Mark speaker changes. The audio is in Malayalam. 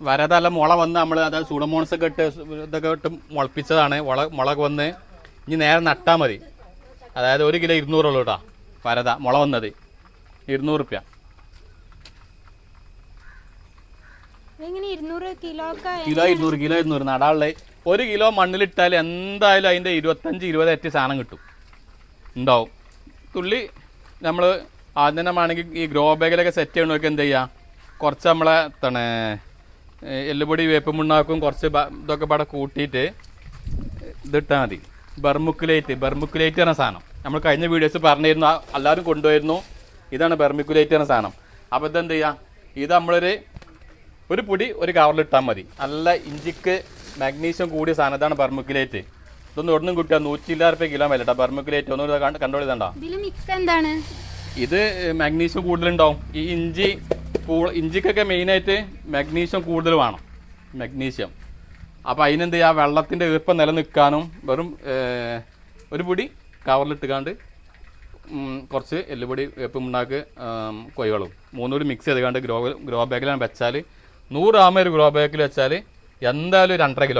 Speaker 1: വരതല്ല മുള വന്ന് നമ്മൾ അതായത് സൂഡമോൺസ് ഒക്കെ ഇട്ട് ഇതൊക്കെ ഇട്ട് മുളപ്പിച്ചതാണ്. മുള മുളക് വന്ന് ഇനി നേരെ നട്ടാൽ മതി. അതായത് ഒരു കിലോ ഇരുന്നൂറുള്ളൂ കേട്ടോ വരത മുള വന്നത്. ഇരുന്നൂറ് റുപ്യ
Speaker 2: കിലോ
Speaker 1: ഇരുന്നൂറ് കിലോ ഇരുന്നൂറ് നടാനുള്ള. ഒരു കിലോ മണ്ണിലിട്ടാൽ എന്തായാലും അതിന്റെ ഇരുപത്തഞ്ച് ഇരുപത് എറ്റ് സാധനം കിട്ടും. ഉണ്ടാവും. തുള്ളി നമ്മൾ ആദ്യം തന്നെ വേണമെങ്കിൽ ഈ ഗ്രോ ബാഗിലൊക്കെ സെറ്റ് ചെയ്യണമൊക്കെ എന്ത് ചെയ്യുക കുറച്ച് നമ്മളെ എന്താണ് എല്ലുപൊടി വേപ്പമുണ്ണാക്കും കുറച്ച് ഇതൊക്കെ പാടെ കൂട്ടിയിട്ട് ഇതിട്ടാൽ മതി. ബർമുക്കുലേറ്റ്. ബർമുക്കുലേറ്റ് എന്ന സാധനം. നമ്മൾ കഴിഞ്ഞ വീഡിയോസ് പറഞ്ഞിരുന്നു. എല്ലാവരും കൊണ്ടുപോയിരുന്നു ഇതാണ് ബർമിക്കുലേറ്റ് എന്ന സാധനം. അപ്പോൾ ഇതെന്ത് ചെയ്യുക ഇത് നമ്മളൊരു ഒരു പൊടി ഒരു കവറിൽ ഇട്ടാൽ മതി. നല്ല ഇഞ്ചിക്ക് മാഗ്നീഷ്യം കൂടിയ സാധനം ഇതാണ് ബർമുക്കുലേറ്റ്. ഇതൊന്നും ഒന്നും കിട്ടുക? നൂറ്റി ഇല്ലാ റുപ്യ കിലോ വില കേട്ടോ ബർമുക്കുലേറ്റ്. ഒന്നും കണ്ടോളിതണ്ടോ
Speaker 2: ഇതിൽ മിക്സ് എന്താണ്?
Speaker 1: ഇത് മാഗ്നീഷ്യം കൂടുതലുണ്ടാവും. ഈ ഇഞ്ചി പൂ ഇഞ്ചിക്കൊക്കെ മെയിനായിട്ട് മഗ്നീഷ്യം കൂടുതൽ വേണം മഗ്നീഷ്യം അപ്പോൾ അതിനെന്ത് ചെയ്യുക വെള്ളത്തിന്റെ ഈർപ്പം നിലനിൽക്കാനും വെറും ഒരു പൊടി കവറിലിട്ടുകാണ്ട് കുറച്ച് എല്ലുപൊടി വേപ്പുമുണ്ടാക്ക് കൊയ്കളും മൂന്നുപൊടി മിക്സ് ചെയ്തുകൊണ്ട് ഗ്രോ ഗ്രോ ബാഗിലാണ് വെച്ചാൽ നൂറ് ആമ ഒരു ഗ്രോ ബാഗിൽ വെച്ചാൽ എന്തായാലും ഒരു രണ്ടര കിലോ